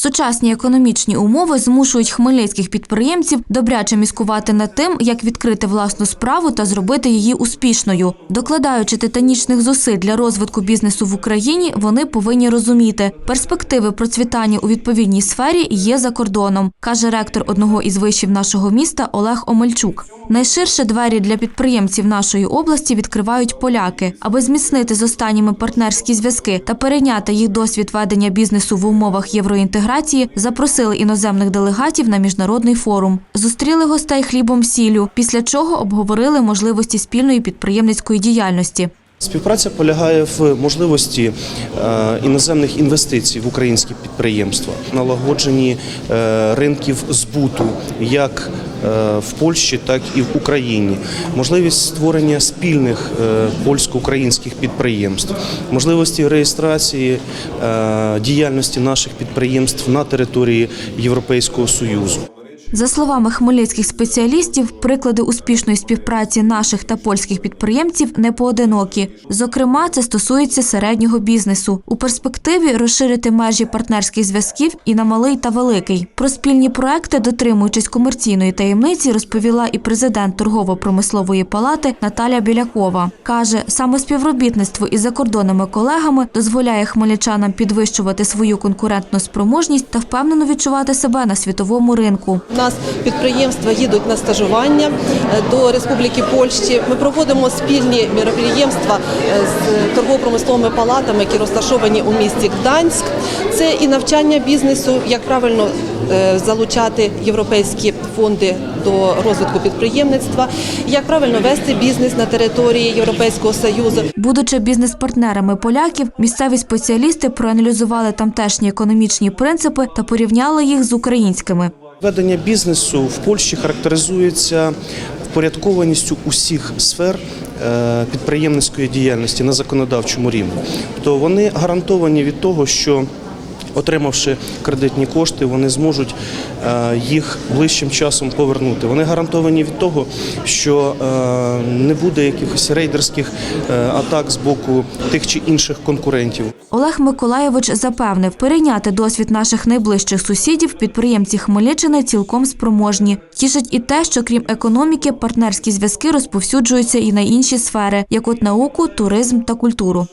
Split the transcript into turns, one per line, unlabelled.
Сучасні економічні умови змушують хмельницьких підприємців добряче міскувати над тим, як відкрити власну справу та зробити її успішною. Докладаючи титанічних зусиль для розвитку бізнесу в Україні, вони повинні розуміти, перспективи процвітання у відповідній сфері є за кордоном, каже ректор одного із вишів нашого міста Олег Омельчук. Найширше двері для підприємців нашої області відкривають поляки, аби зміцнити з останніми партнерські зв'язки та перейняти їх досвід ведення бізнесу в умовах євроінтеграції. Запросили іноземних делегатів на міжнародний форум. Зустріли гостей хлібом сіллю, після чого обговорили можливості спільної підприємницької діяльності.
Співпраця полягає в можливості е, іноземних інвестицій в українські підприємства, налагодженні е, ринків збуту як е, в Польщі, так і в Україні, можливість створення спільних польсько-українських підприємств, можливості реєстрації діяльності наших підприємств на території Європейського Союзу.
За словами хмельницьких спеціалістів, приклади успішної співпраці наших та польських підприємців не поодинокі. Зокрема, це стосується середнього бізнесу. У перспективі розширити межі партнерських зв'язків і на малий та великий. Про спільні проекти, дотримуючись комерційної таємниці, розповіла і президент торгово-промислової палати Наталя Білякова. каже, саме співробітництво із закордонними колегами дозволяє хмельничанам підвищувати свою конкурентну спроможність та впевнено відчувати себе на світовому ринку.
Нас підприємства їдуть на стажування е, до Республіки Польщі. Ми проводимо спільні міроприємства е, з торгово-промисловими палатами, які розташовані у місті Гданськ. Це і навчання бізнесу, як правильно е, залучати європейські фонди до розвитку підприємництва, як правильно вести бізнес на території Європейського Союзу.
Будучи бізнес-партнерами поляків, місцеві спеціалісти проаналізували тамтешні економічні принципи та порівняли їх з українськими.
Ведення бізнесу в Польщі характеризується впорядкованістю усіх сфер е, підприємницької діяльності на законодавчому рівні. Тобто вони гарантовані від того, що Отримавши кредитні кошти, вони зможуть е, їх ближчим часом повернути. Вони гарантовані від того, що е, не буде якихось рейдерських е, атак з боку тих чи інших конкурентів.
Олег Миколаєвич запевнив, перейняти досвід наших найближчих сусідів підприємці Хмельниччини цілком спроможні. Тішить і те, що крім економіки, партнерські зв'язки розповсюджуються і на інші сфери, як от науку, туризм та культуру.